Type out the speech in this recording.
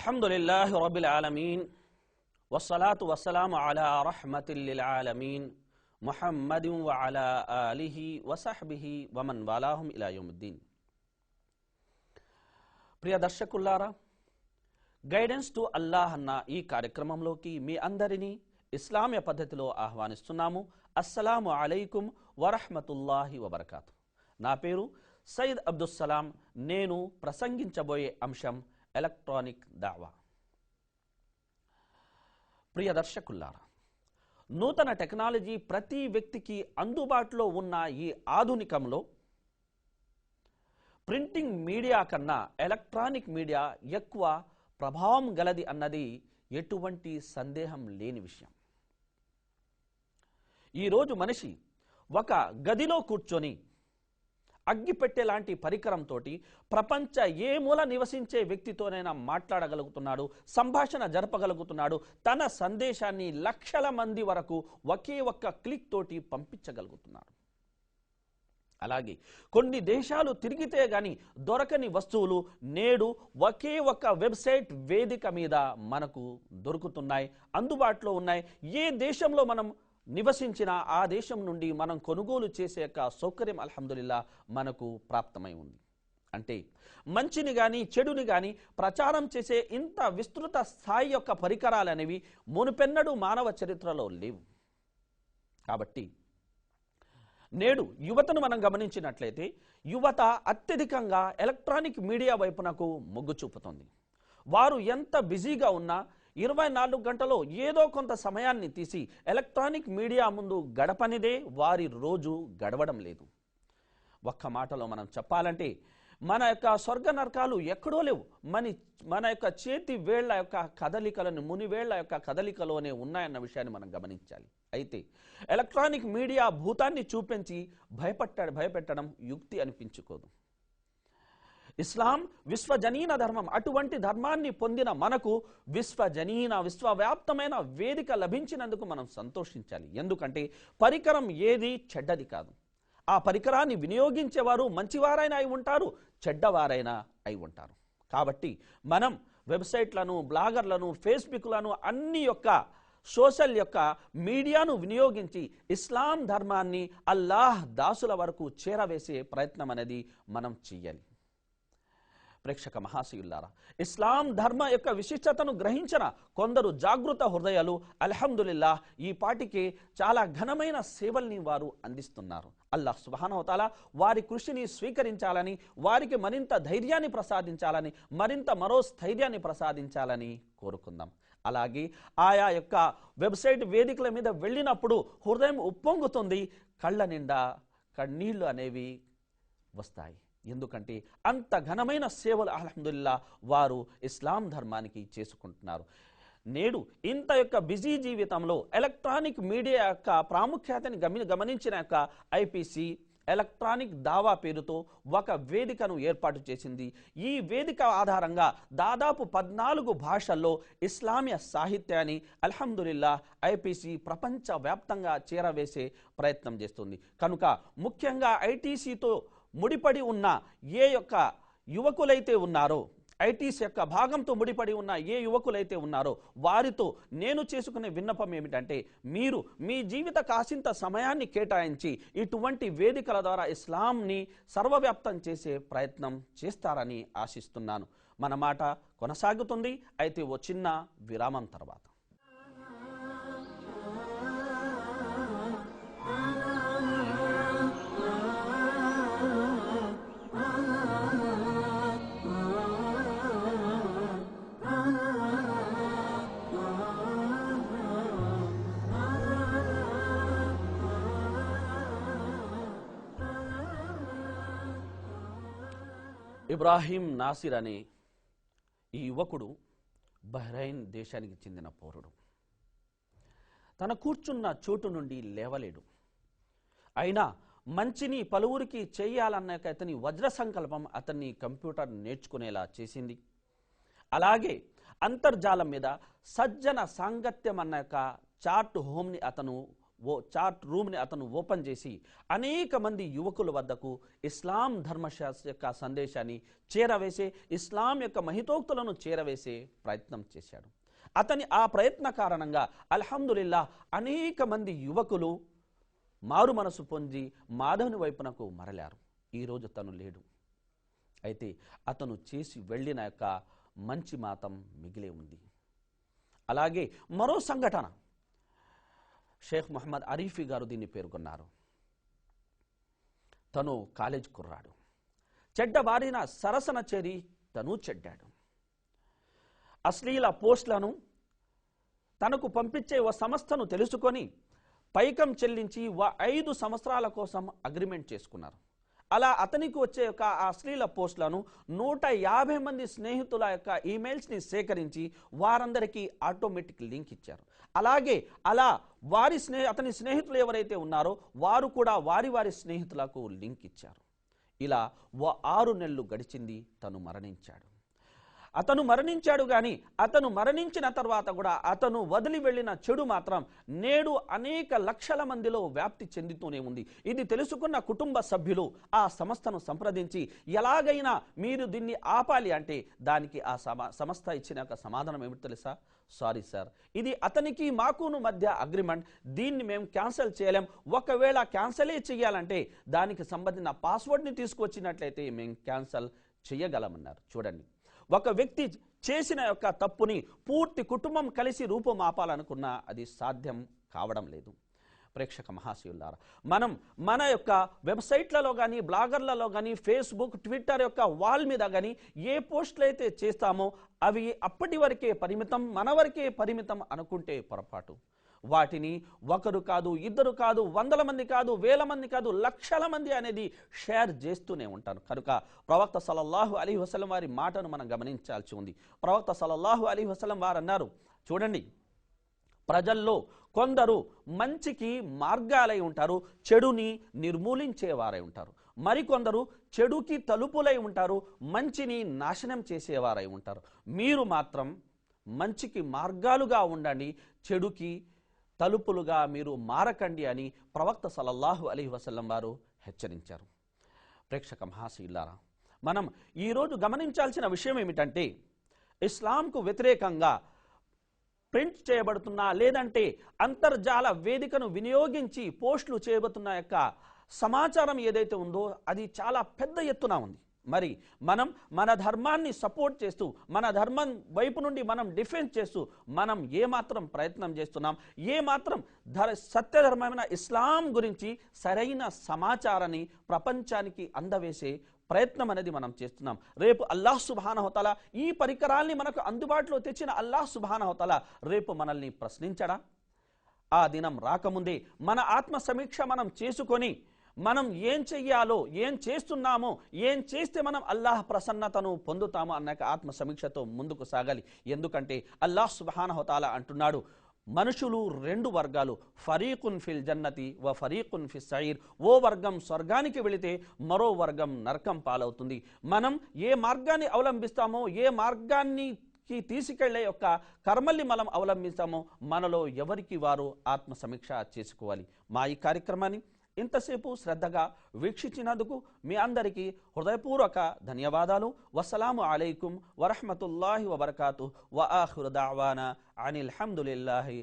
అల్హమ్దుల్లాహి rouble ఆలమీన్. వసలాతు వసలాం అలా రహ్మతిల్లిల్ ఆలమీన్. మొహమ్మదిం వ అలా అలిహి వసహ్బిహి వమన్ వాలాహుం ఇలాయోముద్దీన్ ప్రియ దర్శకుల్లారా గైడెన్స్ టు అల్లాహ్ అన్న ఈ కార్యక్రమంలోకి మీ అందరినీ ఇస్లామ్య పద్ధతిలో ఆహ్వానిస్తున్నాము. అస్సలాము అలైకుం వరహమతుల్లాహి వబర్కాతు. నా పేరు సయ్యద్ అబ్దుస్సలాం. నేను ప్రసంగించబోయే అంశం ఎలక్ట్రానిక్ దావా ప్రియ దర్శకుల్లారా నూతన టెక్నాలజీ ప్రతి వ్యక్తికి అందుబాటులో ఉన్న ఈ ఆధునికంలో ప్రింటింగ్ మీడియా కన్నా ఎలక్ట్రానిక్ మీడియా ఎక్కువ ప్రభావం గలది అన్నది ఎటువంటి సందేహం లేని విషయం. ఈరోజు మనిషి ఒక గదిలో కూర్చొని అగ్గిపెట్టె లాంటి పరికరంతో ప్రపంచ ఏ మూల నివసించే వ్యక్తితోనైనా మాట్లాడగలుగుతున్నాడు సంభాషణ జరపగలుగుతున్నాడు తన సందేశాన్ని లక్షల మంది వరకు ఒకే ఒక్క క్లిక్ తోటి పంపించగలుగుతున్నాడు. అలాగే కొన్ని దేశాలు తిరిగితే గాని దొరకని వస్తువులు నేడు ఒకే ఒక వెబ్సైట్ వేదిక మీద మనకు దొరుకుతున్నాయి అందుబాటులో ఉన్నాయి. ఏ దేశంలో మనం నివసించిన ఆ దేశం నుండి మనం కొనుగోలు చేసే యొక్క సౌకర్యం అల్హమ్దుల్లా మనకు ప్రాప్తమై ఉంది. అంటే మంచిని కానీ చెడుని కానీ ప్రచారం చేసే ఇంత విస్తృత స్థాయి యొక్క పరికరాలు అనేవి మునుపెన్నడూ మానవ చరిత్రలో లేవు. కాబట్టి నేడు యువతను మనం గమనించినట్లయితే యువత అత్యధికంగా ఎలక్ట్రానిక్ మీడియా వైపునకు మొగ్గు చూపుతుంది. వారు ఎంత బిజీగా ఉన్నా ఇరవై నాలుగు గంటలో ఏదో కొంత సమయాన్ని తీసి ఎలక్ట్రానిక్ మీడియా ముందు గడపనిదే వారి రోజు గడవడం లేదు. ఒక్క మాటలో మనం చెప్పాలంటే మన యొక్క స్వర్గ నరకాలు ఎక్కడో లేవు. మన మన యొక్క చేతి వేళ్ళ యొక్క కదలికలను మునివేళ్ళ యొక్క కదలికలోనే ఉన్నాయన్న విషయాన్ని మనం గమనించాలి. అయితే ఎలక్ట్రానిక్ మీడియా భూతాన్ని చూపించి భయపట్ట భయపెట్టడం యుక్తి అనిపించుకోదు. ఇస్లాం విశ్వజనీన ధర్మం. అటువంటి ధర్మాన్ని పొందిన మనకు విశ్వజనీన విశ్వవ్యాప్తమైన వేదిక లభించినందుకు మనం సంతోషించాలి. ఎందుకంటే పరికరం ఏది చెడ్డది కాదు. ఆ పరికరాన్ని వినియోగించేవారు మంచివారైనా అయి ఉంటారు చెడ్డవారైనా అయి ఉంటారు. కాబట్టి మనం వెబ్సైట్లను బ్లాగర్లను ఫేస్బుక్లను అన్ని యొక్క సోషల్ యొక్క మీడియాను వినియోగించి ఇస్లాం ధర్మాన్ని అల్లాహ్ దాసుల వరకు చేరవేసే ప్రయత్నం అనేది మనం చెయ్యాలి. ప్రేక్షక మహాశయుల్లారా ఇస్లాం ధర్మ యొక్క విశిష్టతను గ్రహించిన కొందరు జాగృత హృదయాలు అల్హందుల్లా ఈ పాటికి చాలా ఘనమైన సేవల్ని వారు అందిస్తున్నారు. అల్లాహ్ సుబానవతాల వారి కృషిని స్వీకరించాలని వారికి మరింత ధైర్యాన్ని ప్రసాదించాలని మరింత మరో స్థైర్యాన్ని ప్రసాదించాలని కోరుకుందాం. అలాగే ఆయా యొక్క వెబ్సైట్ వేదికల మీద వెళ్ళినప్పుడు హృదయం ఉప్పొంగుతుంది కళ్ళ నిండా కన్నీళ్ళు అనేవి వస్తాయి. ఎందుకంటే అంత ఘనమైన సేవలు అల్హమ్దుల్లా వారు ఇస్లాం ధర్మానికి చేసుకుంటున్నారు. నేడు ఇంత యొక్క బిజీ జీవితంలో ఎలక్ట్రానిక్ మీడియా యొక్క ప్రాముఖ్యతని గమని గమనించిన యొక్క ఐపీసీ ఎలక్ట్రానిక్ దావా పేరుతో ఒక వేదికను ఏర్పాటు చేసింది. ఈ వేదిక ఆధారంగా దాదాపు పద్నాలుగు భాషల్లో ఇస్లామియ సాహిత్యాన్ని అల్హమ్దుల్లా ఐపీసీ ప్రపంచవ్యాప్తంగా చేరవేసే ప్రయత్నం చేస్తుంది. కనుక ముఖ్యంగా ఐటీసీతో ముడిపడి ఉన్న ఏ యొక్క యువకులైతే ఉన్నారో ఐటీస్ యొక్క భాగంతో ముడిపడి ఉన్న ఏ యువకులైతే ఉన్నారో వారితో నేను చేసుకునే విన్నపం ఏమిటంటే మీరు మీ జీవిత కాసింత సమయాన్ని కేటాయించి ఇటువంటి వేదికల ద్వారా ఇస్లాంని సర్వవ్యాప్తం చేసే ప్రయత్నం చేస్తారని ఆశిస్తున్నాను. మన మాట కొనసాగుతుంది. అయితే ఓ చిన్న విరామం తర్వాత. ఇబ్రాహీం నాసిర్ అనే ఈ యువకుడు బహ్రైన్ దేశానికి చెందిన పౌరుడు. తన కూర్చున్న చోటు నుండి లేవలేడు. అయినా మంచిని పలువురికి చేయాలన్న అతని వజ్ర సంకల్పం అతన్ని కంప్యూటర్ నేర్చుకునేలా చేసింది. అలాగే అంతర్జాలం మీద సజ్జన సాంగత్యం అన్న యొక్క చార్ట్ హోమ్ని అతను ఓ చాట్ రూమ్ని అతను ఓపెన్ చేసి అనేక మంది యువకుల వద్దకు ఇస్లాం ధర్మశాస్త్ర యొక్క సందేశాన్ని చేరవేసే ఇస్లాం యొక్క మహితోక్తులను చేరవేసే ప్రయత్నం చేశాడు. అతని ఆ ప్రయత్న కారణంగా అల్హమ్దులిల్లా అనేక మంది యువకులు మారు మనసు పొంది మాధవుని వైపునకు మరలారు. ఈరోజు తను లేడు. అయితే అతను చేసి వెళ్ళిన యొక్క మంచి మాతం మిగిలే ఉంది. అలాగే మరో సంఘటన. షేక్ మొహమ్మద్ అరీఫీ గారు దీన్ని పేర్కొన్నారు. తను కాలేజ్ కుర్రాడు. చెడ్డ బారిన సరసన చేరి తను చెడ్డాడు. అశ్లీల పోస్టులను తనకు పంపించే ఓ సంస్థను తెలుసుకొని పైకం చెల్లించి ఓ ఐదు సంవత్సరాల కోసం అగ్రిమెంట్ చేసుకున్నారు. అలా అతనికి వచ్చే యొక్క ఆ అశ్లీల పోస్టులను నూట యాభై మంది స్నేహితుల యొక్క ఈమెయిల్స్ని సేకరించి వారందరికీ ఆటోమేటిక్ లింక్ ఇచ్చారు. అలాగే అలా వారి స్నేహ అతని స్నేహితులు ఎవరైతే ఉన్నారో వారు కూడా వారి వారి స్నేహితులకు లింక్ ఇచ్చారు. ఇలా ఓ ఆరు నెలలు గడిచింది తను మరణించాడు. అతను మరణించాడు కానీ అతను మరణించిన తర్వాత కూడా అతను వదిలి వెళ్ళిన చెడు మాత్రం నేడు అనేక లక్షల మందిలో వ్యాప్తి చెందుతూనే ఉంది. ఇది తెలుసుకున్న కుటుంబ సభ్యులు ఆ సంస్థను సంప్రదించి ఎలాగైనా మీరు దీన్ని ఆపాలి అంటే దానికి ఆ సంస్థ ఇచ్చిన ఒక సమాధానం ఏమిటి తెలుసా? Sorry sir. ఇది అతనికి మాకును మధ్య అగ్రిమెంట్ దీన్ని మేము క్యాన్సిల్ చేయలేం. ఒకవేళ క్యాన్సలే చేయాలంటే దానికి సంబంధించిన పాస్వర్డ్ని తీసుకొచ్చినట్లయితే మేము క్యాన్సల్ చేయగలమన్నారు చూడండి. ఒక వ్యక్తి చేసిన యొక్క తప్పుని పూర్తి కుటుంబం కలిసి రూపుమాపాలనుకున్నా అది సాధ్యం కావడం లేదు. ప్రేక్షక మహాశివులారా మనం మన యొక్క వెబ్సైట్లలో కానీ బ్లాగర్లలో కానీ ఫేస్బుక్ ట్విట్టర్ యొక్క వాల్ మీద కానీ ఏ పోస్టులు అయితే చేస్తామో అవి అప్పటి వరకే పరిమితం మన వరకే పరిమితం అనుకుంటే పొరపాటు. వాటిని ఒకరు కాదు ఇద్దరు కాదు వందల మంది కాదు వేల మంది కాదు లక్షల మంది అనేది షేర్ చేస్తూనే ఉంటారు. కనుక ప్రవక్త సలల్లాహు అలీ వసలం వారి మాటను మనం గమనించాల్సి ఉంది. ప్రవక్త సలల్లాహు అలీ వసలం వారు అన్నారు చూడండి ప్రజల్లో కొందరు మంచికి మార్గాలై ఉంటారు చెడుని నిర్మూలించేవారై ఉంటారు. మరికొందరు చెడుకి తలుపులై ఉంటారు మంచిని నాశనం చేసేవారై ఉంటారు. మీరు మాత్రం మంచికి మార్గాలుగా ఉండండి చెడుకి తలుపులుగా మీరు మారకండి అని ప్రవక్త సలల్లాహు అలీ వసల్లం వారు హెచ్చరించారు. ప్రేక్షక మహాశీలారా మనం ఈరోజు గమనించాల్సిన విషయం ఏమిటంటే ఇస్లాంకు వ్యతిరేకంగా ప్రింట్ చేయబడుతున్న లేదంటే అంతర్జాల వేదికను వినియోగించి పోస్టులు చేయబడుతున్న యొక్క సమాచారం ఏదైతే ఉందో అది చాలా పెద్ద ఎత్తున ఉంది. మరి మనం మన ధర్మాన్ని సపోర్ట్ చేస్తూ మన ధర్మం వైపు నుండి మనం డిఫెన్స్ చేస్తూ మనం ఏమాత్రం ప్రయత్నం చేస్తున్నాం ఏమాత్రం ధర సత్యధర్మమైన ఇస్లాం గురించి సరైన సమాచారాన్ని ప్రపంచానికి అందవేసే ప్రయత్నం అనేది మనం చేస్తున్నాం. రేపు అల్లాహ్ సుబానహతల ఈ పరికరాల్ని మనకు అందుబాటులో తెచ్చిన అల్లాహ్ సుబానహతల రేపు మనల్ని ప్రశ్నించడా? ఆ దినం రాకముందే మన ఆత్మ సమీక్ష మనం చేసుకొని మనం ఏం చెయ్యాలో ఏం చేస్తున్నామో ఏం చేస్తే మనం అల్లాహ్ ప్రసన్నతను పొందుతామో అన్న ఆత్మ సమీక్షతో ముందుకు సాగాలి. ఎందుకంటే అల్లాహ్ సుబానహతాల అంటున్నాడు మనుషులు రెండు వర్గాలు ఫరీకున్ ఫిల్ జన్నతి వ ఫరీకున్ ఫిల్ సైర్ ఓ వర్గం స్వర్గానికి వెళితే మరో వర్గం నరకం పాలవుతుంది. మనం ఏ మార్గాన్ని అవలంబిస్తామో ఏ మార్గాన్ని కి తీసుకెళ్ళే యొక్క కర్మల్ని మనం అవలంబిస్తామో మనలో ఎవరికి వారు ఆత్మ సమీక్ష చేసుకోవాలి? మా ఈ కార్యక్రమాన్ని ఇంతసేపు శ్రద్ధగా వీక్షించినందుకు మీ అందరికీ హృదయపూర్వక ధన్యవాదాలు. వసలాము అలైకుం వరహమతుల్లాహి వబర్కాతు వ ఆఖిరు దావానా అనిల్ హమ్దులిల్లాహి